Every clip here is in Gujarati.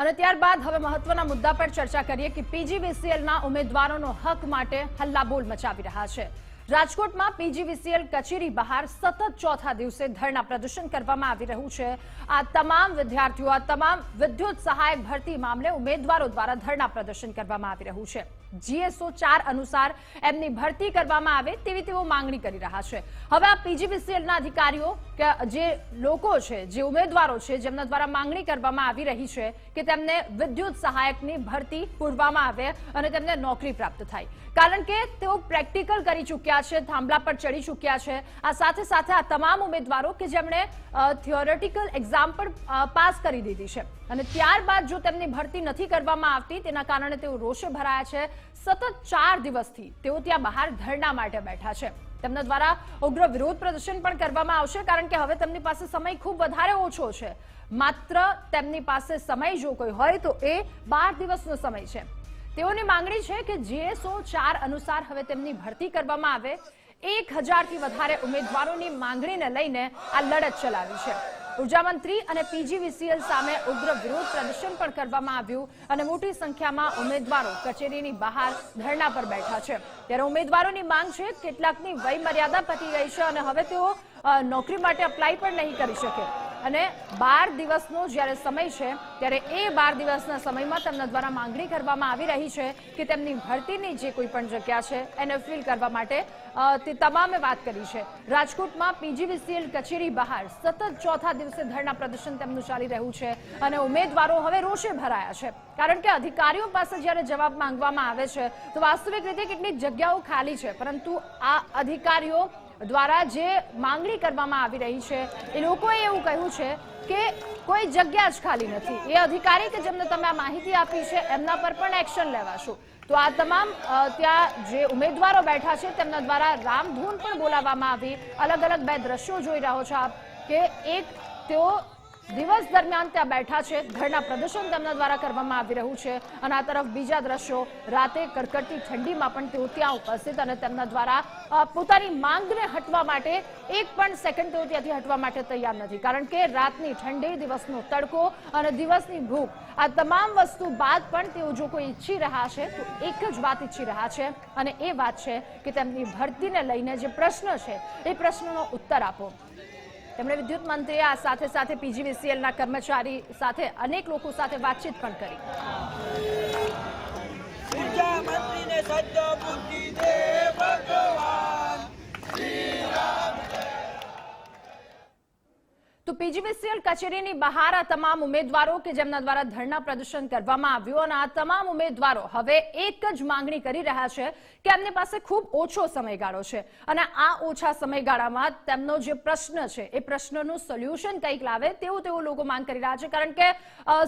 અને ત્યારબાદ હવે મહત્વના મુદ્દા પર ચર્ચા કરીએ કે પીજીવીસીએલના ઉમેદવારોનો હક માટે હલ્લાબોલ મચાવી રહ્યા છે. રાજકોટમાં પીજીવીસીએલ કચેરી બહાર સતત ચોથા દિવસે ધરણા પ્રદર્શન કરવામાં આવી રહ્યું છે. આ તમામ વિદ્યાર્થીઓ, આ તમામ વિદ્યુત સહાયક ભરતી મામલે ઉમેદવારો દ્વારા ધરણા પ્રદર્શન કરવામાં આવી રહ્યું છે. જીએસઓ ચાર અનુસાર એમની ભરતી કરવામાં આવે તેવી તેઓ માંગણી કરી રહ્યા છે. હવે આ પીજીવીસીએલના અધિકારીઓ કે જે લોકો છે, જે ઉમેદવારો છે, જેમના દ્વારા માંગણી કરવામાં આવી રહી છે કે તેમને વિદ્યુત સહાયકની ભરતી પૂરવામાં આવે અને તેમને નોકરી પ્રાપ્ત થાય. કારણ કે તેઓ પ્રેક્ટિકલ કરી ચૂક્યા છે, થાંભલા પર ચડી ચૂક્યા છે. આ સાથે સાથે આ તમામ ઉમેદવારો કે જેમણે થિયોરેટિકલ એક્ઝામ પણ પાસ કરી દીધી છે. અને ત્યારબાદ જો તેમની ભરતી નથી કરવામાં આવતી, તેના કારણે તેઓ રોષે ભરાયા છે સતત ચાર દિવસથી તેઓ ત્યાં બહાર ધરણા માટે બેઠા છે. તેમના દ્વારા ઉગ્ર વિરોધ પ્રદર્શન પણ કરવામાં આવશે કારણ કે હવે તેમની પાસે સમય ખૂબ વધારે ઓછો છે. માત્ર તેમની પાસે સમય જો કોઈ હોય તો એ બાર દિવસનો સમય છે. તેઓની માંગણી છે કે જીએસઓ ચાર અનુસાર હવે તેમની ભરતી કરવામાં આવે. એક હજારથી વધારે ઉમેદવારોની માંગણીને લઈને આ લડત ચલાવી છે. ઊર્જા મંત્રી અને પીજીવીસીએલ સામે ઉગ્ર વિરોધ પ્રદર્શન પણ કરવામાં આવ્યું અને મોટી સંખ્યામાં ઉમેદવારો કચેરીની બહાર ધરણા પર બેઠા છે. ત્યારે ઉમેદવારોની માંગ છે કેટલાકની વય મર્યાદા પતી ગઈ છે અને હવે તેઓ નોકરી માટે અપ્લાય પણ નહીં કરી શકે. અને બાર દિવસનો જ્યારે સમય છે, ત્યારે એ બાર દિવસના સમયમાં તેમના દ્વારા માંગણી કરવામાં આવી રહી છે કે તેમની ભરતીની જે કોઈ પણ જગ્યા છે, એને ફિલ કરવા માટે તે તમામે વાત કરી છે. રાજકોટમાં પીજીવીસીએલ કચેરી બહાર સતત ચોથા દિવસે ધરના પ્રદર્શન તેમનું ચાલી રહ્યું છે અને ઉમેદવારો હવે રોષે ભરાયા છે. કારણ કે અધિકારીઓ પાસે જ્યારે જવાબ માંગવામાં આવે છે, તો વાસ્તવિક રીતે કેટલીક જગ્યાઓ ખાલી છે, પરંતુ આ અધિકારીઓ દ્વારા જે માંગણી કરવામાં આવી રહી છે, એ લોકોએ એવું કહ્યું છે કે કોઈ જગ્યા જ ખાલી નથી. એ અધિકારી કે જેમને તમે આ માહિતી આપી છે, એમના પર પણ એક્શન લેવાશું. તો આ તમામ ત્યાં જે ઉમેદવારો બેઠા છે, તેમના દ્વારા રામધૂન પણ બોલાવવામાં આવી. અલગ અલગ બે દ્રશ્યો જોઈ રહ્યો છો આપ કે એક તેઓ દિવસ દરમિયાન ત્યાં બેઠા છે. ઘરના પ્રદર્શન તેમના દ્વારા કરવામાં આવી રહ્યું છે. અને આ તરફ બીજા દ્રશ્યો, રાતે કડકડતી ઠંડીમાં પણ તેઓ ત્યાં ઉપસ્થિત અને તેમના દ્વારા પોતાની માંગને હટવા માટે એક પણ સેકન્ડ તેઓ ત્યાંથી હટવા માટે તૈયાર નથી. કારણ કે રાતની ઠંડી, દિવસનો તડકો અને દિવસની ભૂખ, આ તમામ વસ્તુ બાદ પણ તેઓ જો કોઈ ઈચ્છી રહ્યા છે, તો એક જ વાત ઈચ્છી રહ્યા છે. અને એ વાત છે કે તેમની ભરતીને લઈને જે પ્રશ્ન છે, એ પ્રશ્નનો ઉત્તર આપો. તેમણે વિદ્યુત મંત્રીએ આ સાથે સાથે પીજીવીસીએલના કર્મચારી સાથે અનેક લોકો સાથે વાતચીત પણ કરી. તો પીજીવીસીએલ કચેરીની બહાર આ તમામ ઉમેદવારો કે જેમના દ્વારા ધરણા પ્રદર્શન કરવામાં આવ્યું અને આ તમામ ઉમેદવારો હવે એક જ માંગણી કરી રહ્યા છે કે એમની પાસે ખૂબ ઓછો સમયગાળો છે. અને આ ઓછા સમયગાળામાં તેમનો જે પ્રશ્ન છે, એ પ્રશ્નનું સોલ્યુશન કંઈક લાવે તેવું તેઓ લોકો માંગ કરી રહ્યા છે. કારણ કે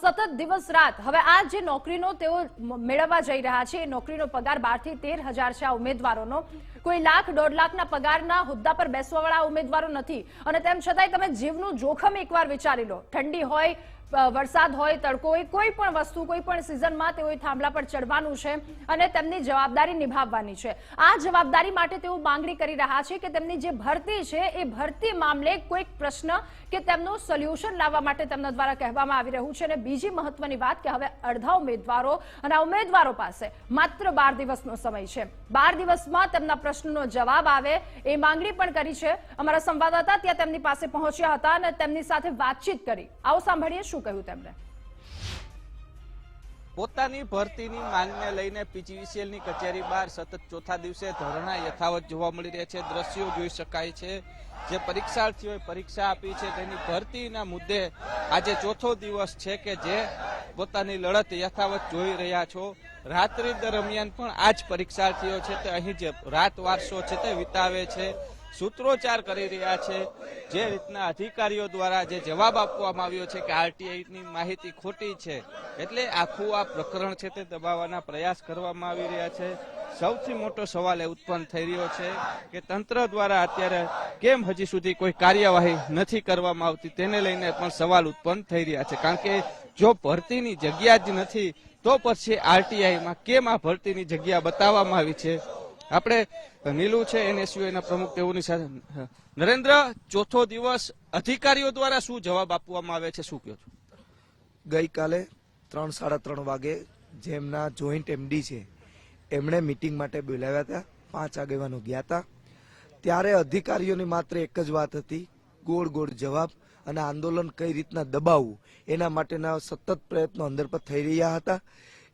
સતત દિવસ રાત હવે આ જે નોકરીનો તેઓ મેળવવા જઈ રહ્યા છે, એ નોકરીનો પગાર બારથી તેર હજાર છે આ ઉમેદવારોનો. કોઈ લાખ, દોઢ લાખના પગારના હોદ્દા પર બેસવાવાળા ઉમેદવારો નથી. અને તેમ છતાંય તમે જીવનું જોખમ એકવાર વિચારી લો. ઠંડી હોય વરસાદ હોય, તડકો હોય, કોઈ પણ વસ્તુ, કોઈ પણ સિઝનમાં તેઓએ થાંભલા પર ચડવાનું છે અને તેમની જવાબદારી નિભાવવાની છે. આ જવાબદારી માટે તેઓ માંગણી કરી રહ્યા છે કે તેમની જે ભરતી છે, એ ભરતી મામલે કોઈક પ્રશ્ન કે તેમનું સોલ્યુશન લાવવા માટે તેમના દ્વારા કહેવામાં આવી રહ્યું છે અને બીજી મહત્વની વાત કે હવે અડધા ઉમેદવારો અને ઉમેદવારો પાસે માત્ર બાર દિવસનો સમય છે. બાર દિવસમાં તેમના પ્રશ્નનો જવાબ આવે એ માંગણી પણ કરી છે. અમારા સંવાદદાતા ત્યાં તેમની પાસે પહોંચ્યા હતા અને તેમની સાથે વાતચીત કરી. આવો સાંભળીએ શું કહ્યું તેમણે? પોતાની ભરતીની માંગને લઈને પીજીવીસીએલની કચેરી બહાર સતત ચોથા દિવસે ધરણા યથાવત જોવા મળી રહ્યા છે. દ્રશ્યો જોઈ શકાય છે. જે પરીક્ષાર્થીઓએ પરીક્ષા આપી છે, તેની ભરતીના મુદ્દે આજે ચોથો દિવસ છે કે જે પોતાની લડત યથાવત જોઈ રહ્યા છો. રાત્રિ દરમિયાન પણ આ જ પરીક્ષાર્થીઓ છે તે અહીં જે રાત વારસો છે તે વિતાવે છે. સૂત્રોચ્ચાર કરી રહ્યા છે. જે રીતના અધિકારીઓ દ્વારા જે જવાબ આપવામાં આવ્યો છે કે આરટીઆઈની માહિતી ખોટી છે, એટલે આખું આ પ્રકરણ છે તે દબાવવાના પ્રયાસ કરવામાં આવી રહ્યા છે. સૌથી મોટો સવાલ એ ઉત્પન્ન થઈ રહ્યો છે કે તંત્ર દ્વારા અત્યારે કેમ હજી સુધી કોઈ કાર્યવાહી નથી કરવામાં આવતી તેને લઈને પણ સવાલ ઉત્પન્ન થઈ રહ્યા છે. કારણ કે જો ભરતીની જગ્યા જ નથી, તો પછી આરટીઆઈમાં કેમ આ ભરતીની જગ્યા બતાવવામાં આવી છે? આપણે નીલુ છે એનએસયુઆઈના એના પ્રમુખ તેઓની સાથે. નરેન્દ્ર, ચોથો દિવસ અધિકારીઓ દ્વારા શું જવાબ આપવામાં આવે છે? શું કહો છો? ગઈકાલે ત્રણ, સાડા ત્રણ વાગે જેમના જોઈન્ટ એમડી છે, એમણે મિટિંગ માટે બોલાવ્યા હતા. પાંચ આગેવાનો ગયા હતા. ત્યારે અધિકારીઓની માત્ર એક જ વાત હતી, ગોળ ગોળ જવાબ અને આંદોલન કઈ રીતના દબાવવું, એના માટેના સતત પ્રયત્નો અંદર પર થઈ રહ્યા હતા.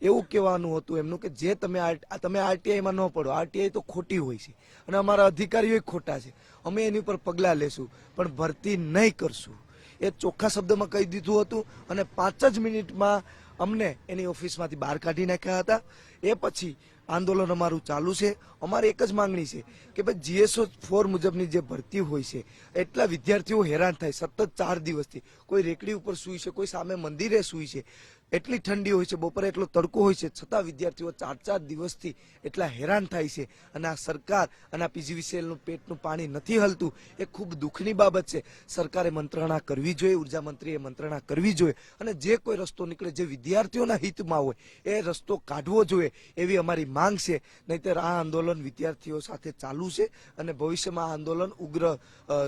એવું કહેવાનું હતું એમનું કે જે તમે તમે આરટીઆઈમાં ન પડો. આરટીઆઈ તો ખોટી હોય છે અને અમારા અધિકારીઓ ખોટા છે. અમે એની ઉપર પગલાં લેશું, પણ ભરતી નહીં કરશું. એ ચોખ્ખા શબ્દમાં કહી દીધું હતું અને પાંચ જ મિનિટમાં અમને એની ઓફિસમાંથી બહાર કાઢી નાખ્યા હતા. એ પછી આંદોલન અમારું ચાલુ છે. અમારી એક જ માંગણી છે કે ભાઈ જીએસઓ ફોર મુજબની જે ભરતી હોય છે, એટલા વિદ્યાર્થીઓ હેરાન થાય. સતત ચાર દિવસથી કોઈ રેકડી ઉપર સૂઈ છે, કોઈ સામે મંદિરે સૂઈ છે. એટલી ઠંડી હોય છે, બપોરે એટલો તડકો હોય છે, છતાં વિદ્યાર્થીઓ ચાર ચાર દિવસથી એટલા હેરાન થાય છે અને આ સરકાર અને આ પીજીવીસીએલનું પેટનું પાણી નથી હલતું, એ ખૂબ દુઃખની બાબત છે. સરકારે મંત્રણા કરવી જોઈએ, ઊર્જા મંત્રીએ મંત્રણા કરવી જોઈએ અને જે કોઈ રસ્તો નીકળે, જે વિદ્યાર્થીઓના હિતમાં હોય, એ રસ્તો કાઢવો જોઈએ એવી અમારી માંગ છે. નહીતર આ આંદોલન વિદ્યાર્થીઓ સાથે ચાલુ છે અને ભવિષ્યમાં આ આંદોલન ઉગ્ર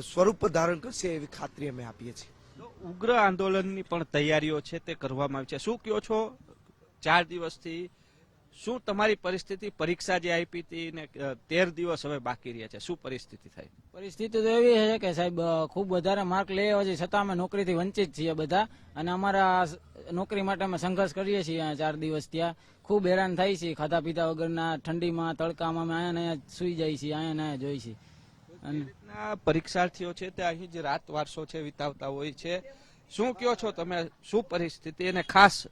સ્વરૂપ ધારણ કરશે એવી ખાતરી અમે આપીએ છીએ. ઉગ્ર આંદોલનની પણ તૈયારીઓ છે તે કરવામાં આવી છે. શું કહો છો? ચાર દિવસથી શું તમારી પરિસ્થિતિ? પરીક્ષા જે આપી હતી ને તેર દિવસ હવે બાકી રહ્યા છે. શું પરિસ્થિતિ થાય? પરિસ્થિતિ તો એવી છે કે સાહેબ ખૂબ વધારે માર્ક લેવા છે, છતાં અમે નોકરીથી વંચિત છીએ બધા અને અમારા નોકરી માટે અમે સંઘર્ષ કરીએ છીએ ચાર દિવસ ત્યાં. ખૂબ હેરાન થાય છે ખાધા પીધા વગરના, ઠંડીમાં, તડકામાં અમે અહીંયા સુઈ જાય છીએ, અહીંયા ને અહીંયા જોઈ છીએ. રીતના પરીક્ષાર્થીઓ છે તે અહીં જ રાત વારસો છે વિતાવતા હોય છે. શું કહો છો તમે? શું પરિસ્થિતિ? અને ખાસ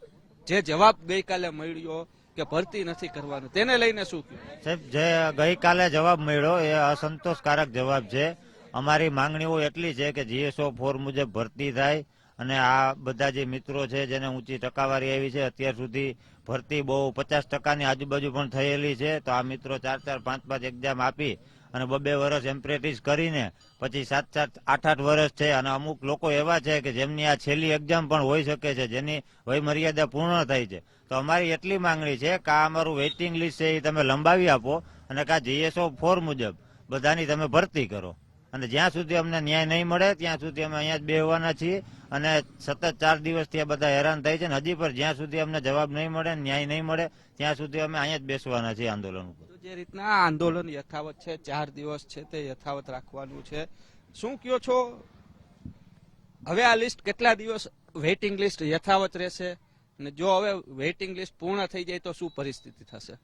જે જવાબ ગઈકાલે મળ્યો કે ભરતી નથી કરવાનું તેને લઈને શું સાહેબ જે ગઈકાલે જવાબ મળ્યો એ અસંતોષકારક જવાબ છે. અમારી માંગણીઓ એટલી છે કે જીએસઓ ફોર મુજબ ભરતી થાય અને આ બધા જે મિત્રો છે જેને ઊંચી ટકાવારી આવી છે અત્યાર સુધી ભરતી બહુ પચાસ ટકાની આજુબાજુ પણ થયેલી છે તો આ મિત્રો ચાર ચાર પાંચ પાંચ એક્ઝામ આપી અને બબે વર્ષ એમ્પ્રેટિસ કરીને પછી સાત સાત આઠ આઠ વર્ષ છે. અને અમુક લોકો એવા છે કે જેમની આ છેલ્લી એક્ઝામ પણ હોઈ શકે છે, જેની વય મર્યાદા પૂર્ણ થાય છે. તો અમારી એટલી માંગણી છે કે આ અમારું વેઇટિંગ લિસ્ટ છે એ તમે લંબાવી આપો અને કા જીએસઓ ફોર મુજબ બધાની તમે ભરતી કરો. અને જ્યાં સુધી અમને ન્યાય નહીં મળે, ત્યાં સુધી અમે અહીંયા જ બેહવાના છીએ અને સતત ચાર દિવસથી આ બધા હેરાન થાય છે. ને હજી પણ જ્યાં સુધી અમને જવાબ નહીં મળે, ન્યાય નહીં મળે, ત્યાં સુધી અમે અહીંયા જ બેસવાના છીએ આંદોલન ઉપર. જે રીતના આંદોલન યથાવત છે, ચાર દિવસ છે તે યથાવત રાખવાનું છે. શું કયો છો? હવે આ લિસ્ટ કેટલા દિવસ વેઇટિંગ લિસ્ટ યથાવત રહેશે? અને જો હવે વેઇટિંગ લિસ્ટ પૂર્ણ થઈ જાય તો શું પરિસ્થિતિ થશે?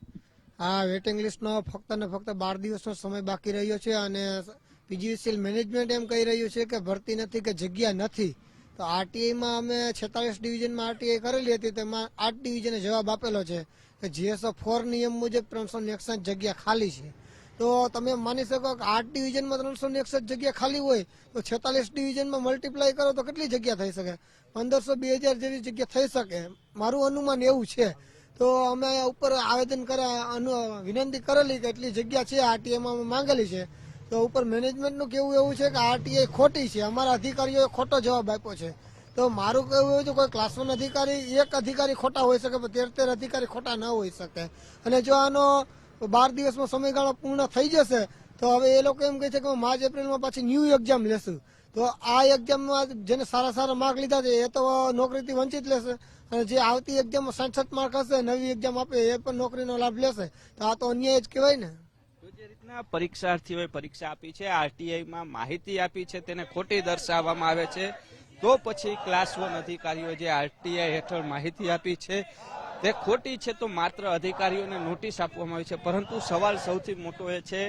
આ વેટિંગ લિસ્ટનો ફક્ત ને ફક્ત બાર દિવસનો સમય બાકી રહ્યો છે અને પીજીવીસીએલ મેનેજમેન્ટ એમ કહી રહ્યું છે કે ભરતી નથી, કે જગ્યા નથી. તો આરટીઆઈમાં અમે છેતાલીસ ડિવિઝનમાં આરટીઆઈ કરેલી હતી તેમાં આઠ ડિવિઝને જવાબ આપેલો છે કે જીએસઓ ફોર નિયમ મુજબ ત્રણસો એકસઠ જગ્યા ખાલી છે. તો તમે માની શકો કે આઠ ડિવિઝનમાં ત્રણસો એકસઠ જગ્યા ખાલી હોય, તો છેતાલીસ ડિવિઝનમાં મલ્ટીપ્લાય કરો તો કેટલી જગ્યા થઈ શકે? પંદરસો બે હજાર જેવી જગ્યા થઈ શકે. મારું અનુમાન એવું છે. તો અમે ઉપર આવેદન કરે વિનંતી કરેલી કે એટલી જગ્યા છે આરટીઆઈમાં અમે માંગેલી છે. તો ઉપર મેનેજમેન્ટનું કેવું એવું છે કે આરટીઆઈ ખોટી છે. અમારા અધિકારીઓએ ખોટો જવાબ આપ્યો છે. તો મારું કહેવું એવું છે, કોઈ ક્લાસ વન અધિકારી, એક અધિકારી ખોટા હોઈ શકે, પણ તેર તેર અધિકારી ખોટા ન હોઈ શકે. અને જો આનો બાર દિવસમાં સમયગાળો પૂર્ણ થઈ જશે, તો હવે એ લોકો એમ કહે છે કે માર્ચ, એપ્રિલમાં પાછી ન્યૂ એક્ઝામ લેશું. તો આ એક્ઝામમાં જેને સારા સારા માર્ક લીધા છે, એ તો નોકરીથી વંચિત લેશે. અને જે આવતી એક્ઝામમાં સાઠ માર્ક હશે, નવી એક્ઝામ આપે, એ પણ નોકરીનો લાભ લેશે. તો આ તો અન્યાય જ કહેવાય ને. તો પરીક્ષાર્થીઓએ પરીક્ષા આપી છે, આરટીઆઈમાં માહિતી આપી છે, તેને ખોટી દર્શાવવામાં આવે છે, તો પછી ક્લાસ વન અધિકારીઓ જે આરટીઆઈ હેઠળ માહિતી આપી છે, તે ખોટી છે તો માત્ર અધિકારીઓને નોટિસ આપવામાં આવી છે. પરંતુ સવાલ સૌથી મોટો એ છે,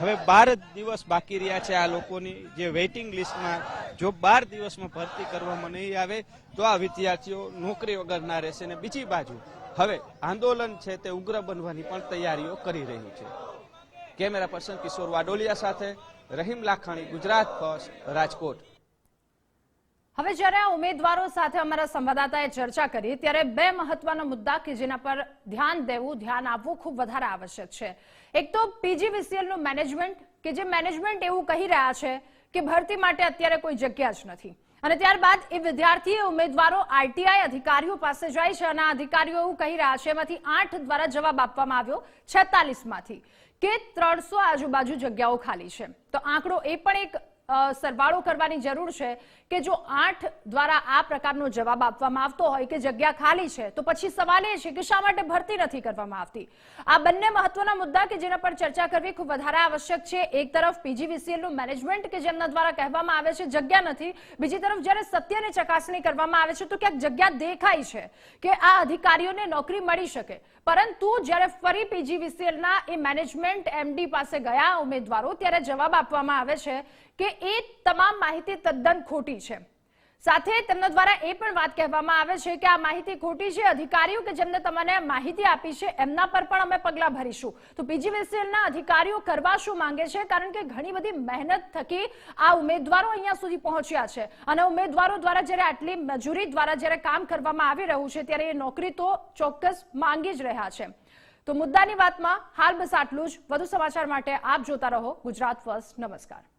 હવે બાર દિવસ બાકી રહ્યા છે આ લોકોની જે વેઇટિંગ લિસ્ટમાં જો બાર દિવસમાં ભરતી કરવામાં નહીં આવે, તો આ વિદ્યાર્થીઓ નોકરી વગર ના રહેશે. ને બીજી બાજુ, હવે આંદોલન છે તે ઉગ્ર બનવાની પણ તૈયારીઓ કરી રહ્યું છે. કેમેરા પર્સન કિશોર વાડોલિયા સાથે રહીમ લાખાણી, ગુજરાત ફર્સ્ટ, રાજકોટ. હવે જ્યારે આ ઉમેદવારો સાથે અમારા સંવાદદાતાએ ચર્ચા કરી, ત્યારે બે મહત્વના મુદ્દા કે જેના પર ધ્યાન દેવું, ધ્યાન આપવું ખૂબ વધારે આવશ્યક છે. એક તો પીજીવીસીએલનું મેનેજમેન્ટ, કે જે મેનેજમેન્ટ એવું કહી રહ્યા છે કે ભરતી માટે અત્યારે કોઈ જગ્યા જ નથી. અને ત્યારબાદ એ વિદ્યાર્થી ઉમેદવારો આરટીઆઈ અધિકારીઓ પાસે જાય છે અને આ અધિકારીઓ એવું કહી રહ્યા છે, એમાંથી આઠ દ્વારા જવાબ આપવામાં આવ્યો છેતાલીસમાંથી કે ત્રણસો આજુબાજુ જગ્યાઓ ખાલી છે. તો આંકડો એ પણ એક સરવાળો કરવાની જરૂર છે કે જો આઠ દ્વારા આ પ્રકારનો જવાબ આપવામાં આવતો હોય કે જગ્યા ખાલી છે, તો પછી સવાલ એ છે કે શા માટે ભરતી નથી કરવામાં આવતી? આ બંને મહત્વના મુદ્દા કે જેના પર ચર્ચા કરવી ખૂબ વધારે આવશ્યક છે. એક તરફ પીજીવીસીએલનું મેનેજમેન્ટ કે જેમના દ્વારા કહેવામાં આવે છે જગ્યા નથી, બીજી તરફ જ્યારે સત્યની ચકાસણી કરવામાં આવે છે, તો ક્યાંક જગ્યા દેખાય છે કે આ અધિકારીઓને નોકરી મળી શકે. પરંતુ જ્યારે ફરી પીજીવીસીએલના એ મેનેજમેન્ટ એમડી પાસે ગયા ઉમેદવારો, ત્યારે જવાબ આપવામાં આવે છે કે એ તમામ માહિતી તદ્દન ખોટી છે. સાથે તેમના દ્વારા એ પણ વાત કહેવામાં આવે છે કે આ માહિતી ખોટી છે. અધિકારીઓ કે જેમને તમને માહિતી આપી છે, એમના પર પણ અમે પગલાં ભરીશું. તો પીજીવીસીએલના અધિકારીઓ કરવા શું માંગે છે? કારણ કે ઘણી બધી મહેનત થકી આ ઉમેદવારો અહીંયા સુધી પહોંચ્યા છે. અને ઉમેદવારો દ્વારા જ્યારે આટલી મજૂરી દ્વારા જ્યારે કામ કરવામાં આવી રહ્યું છે, ત્યારે એ નોકરી તો ચોક્કસ માંગી જ રહ્યા છે. તો મુદ્દાની વાતમાં હાલ બસ આટલું જ. વધુ સમાચાર માટે આપ જોતા રહો ગુજરાત ફર્સ્ટ. નમસ્કાર.